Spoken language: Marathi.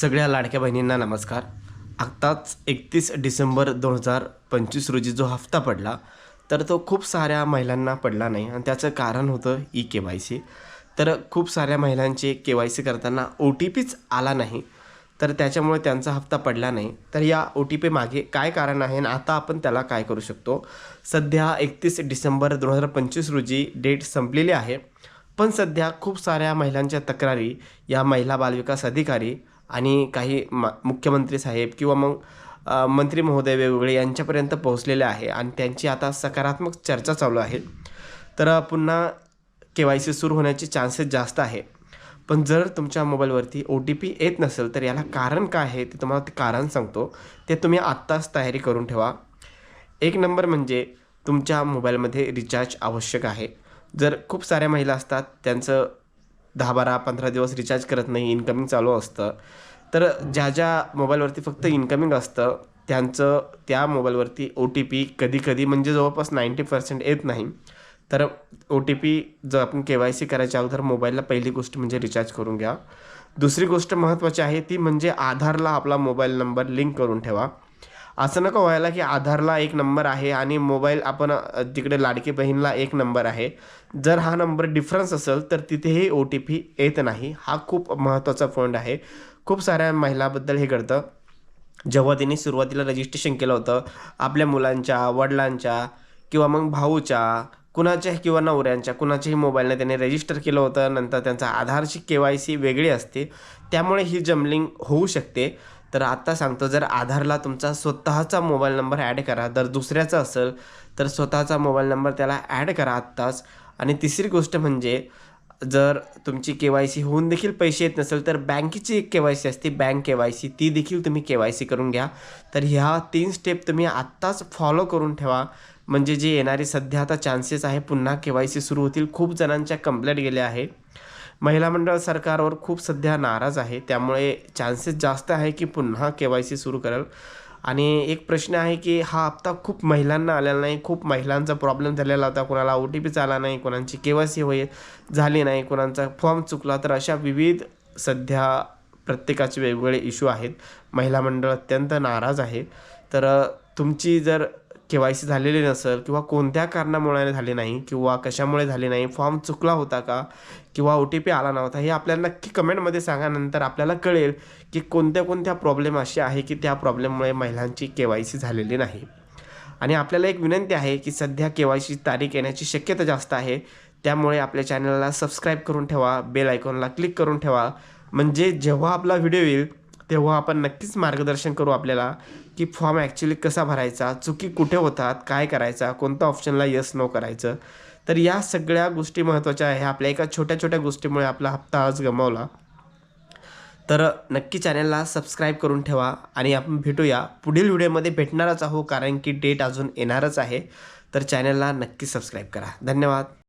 सगळ्या लाडक्या बहिणींना नमस्कार. आत्ताच एकतीस डिसेंबर दोन हजार पंचवीस रोजी जो हप्ता पडला तर तो खूप साऱ्या महिलांना पडला नाही. आणि त्याचं कारण होतं ई के वाय सी. तर खूप साऱ्या महिलांचे के वाय सी करताना ओ टी पीच आला नाही. तर त्याच्यामुळे त्यांचा हप्ता पडला नाही. तर या ओ टी पी मागे काय कारण आहे आणि आता आपण त्याला काय करू शकतो? सध्या एकतीस डिसेंबर दोन हजार पंचवीस रोजी डेट संपलेली आहे. पण सध्या खूप साऱ्या महिलांच्या तक्रारी या महिला बालविकास अधिकारी आणि काही मा मुख्यमंत्री साहेब किंवा मग मंत्री महोदय वेगवेगळे यांच्यापर्यंत पोहोचलेले आहे आणि त्यांची आता सकारात्मक चर्चा चालू आहे. तर पुन्हा के वाय सी सुरू होण्याचे चान्सेस जास्त आहे. पण जर तुमच्या मोबाईलवरती ओ टी पी येत नसेल तर याला कारण काय आहे ते तुम्हाला ते कारण सांगतो. ते तुम्ही आत्ताच तयारी करून ठेवा. एक नंबर म्हणजे तुमच्या मोबाईलमध्ये रिचार्ज आवश्यक आहे. जर खूप साऱ्या महिला असतात त्यांचं दहा बारा पंधरा दिवस रिचार्ज करत नाही इन्कमिंग चालू असतं. तर ज्या ज्या मोबाईलवरती फक्त इन्कमिंग असतं त्यांचं त्या मोबाईलवरती ओ टी पी कधी कधी म्हणजे जवळपास नाईंटी पर्सेंट येत नाही. तर ओ टी पी जर आपण के वाय सी करायच्या अगोदर मोबाईलला पहिली गोष्ट म्हणजे रिचार्ज करून घ्या. दुसरी गोष्ट महत्त्वाची आहे ती म्हणजे आधारला आपला मोबाईल नंबर लिंक करून ठेवा. असं नको व्हायला की आधारला एक नंबर आहे आणि मोबाईल आपण तिकडे लाडकी बहीणला एक नंबर आहे. जर हा नंबर डिफरन्स असेल तर तिथेही ओ टी पी येत नाही. हा खूप महत्त्वाचा पॉईंट आहे. खूप साऱ्या महिलाबद्दल हे घडतं. जेव्हा तिने सुरुवातीला रजिस्ट्रेशन केलं होतं आपल्या मुलांच्या वडिलांच्या किंवा मग भाऊच्या कुणाच्या किंवा नवऱ्यांच्या कुणाच्याही मोबाईलने त्याने रजिस्टर केलं होतं नंतर त्यांचा आधारची के वाय सी वेगळी असते. त्यामुळे ही जमलिंग होऊ शकते. तर आत्ता सांगतो जर आधारला तुमचा स्वतःचा मोबाईल नंबर ॲड करा जर दुसऱ्याचा असेल तर स्वतःचा मोबाईल नंबर त्याला ॲड करा आत्ताच. आणि तिसरी गोष्ट म्हणजे जर तुमची के वाय सी होऊन देखील पैसे येत नसेल तर बँकेची एक के वाय सी असते बँक के वाय सी. ती देखील तुम्ही के वाय सी करून घ्या. तर ह्या तीन स्टेप तुम्ही आत्ताच फॉलो करून ठेवा. म्हणजे जे येणारे सध्या आता चान्सेस आहे पुन्हा के वाय सी सुरू होतील. खूप जणांच्या कंप्लेंट गेल्या आहे महिला मंडळ सरकारवर खूप सध्या नाराज आहे. त्यामुळे चान्सेस जास्त आहे की पुन्हा के वाय सी सुरू करेल. आणि एक प्रश्न आहे की हा हप्ता खूप महिलांना आलेला नाही खूप महिलांचा प्रॉब्लेम झालेला होता. कोणाला ओ टी पीच आला नाही कोणाची के वाय सी होई झाली नाही कोणाचा फॉर्म चुकला. तर अशा विविध सध्या प्रत्येकाचे वेगवेगळे इश्यू आहेत. महिला मंडळ अत्यंत नाराज आहे. तर तुमची जर के वाय सी झालेली नसेल किंवा कोणत्या कारणामुळे झाले नाही किंवा कशामुळे झाले नाही फॉर्म चुकला होता का किंवा ओ टी पी आला नव्हता हे आपल्याला नक्की कमेंटमध्ये सांगानंतर आपल्याला कळेल की कोणत्या कोणत्या प्रॉब्लेम असे आहे की त्या प्रॉब्लेममुळे महिलांची के वाय सी झालेली नाही. आणि आपल्याला एक विनंती आहे की सध्या के वाय सी तारीख येण्याची शक्यता जास्त आहे त्यामुळे आपल्या चॅनलला सबस्क्राईब करून ठेवा बेल आयकॉनला क्लिक करून ठेवा. म्हणजे जेव्हा आपला व्हिडिओ येईल तेव्हा आपण नक्कीच मार्गदर्शन करू आपल्याला की फॉर्म ॲक्च्युली कसा भरायचा चुकी कुठे होतात काय करायचा कोणत्या ऑप्शनला यस नो करायचं. तर या सगळ्या गोष्टी महत्त्वाच्या आहे आपल्या एका छोट्या छोट्या गोष्टीमुळे आपला हप्ता आज गमावला. तर नक्की चॅनलला सबस्क्राईब करून ठेवा आणि आपण भेटूया. पुढील व्हिडिओमध्ये भेटणारच आहो कारण की डेट अजून येणारच आहे. तर चॅनलला नक्की सबस्क्राईब करा. धन्यवाद.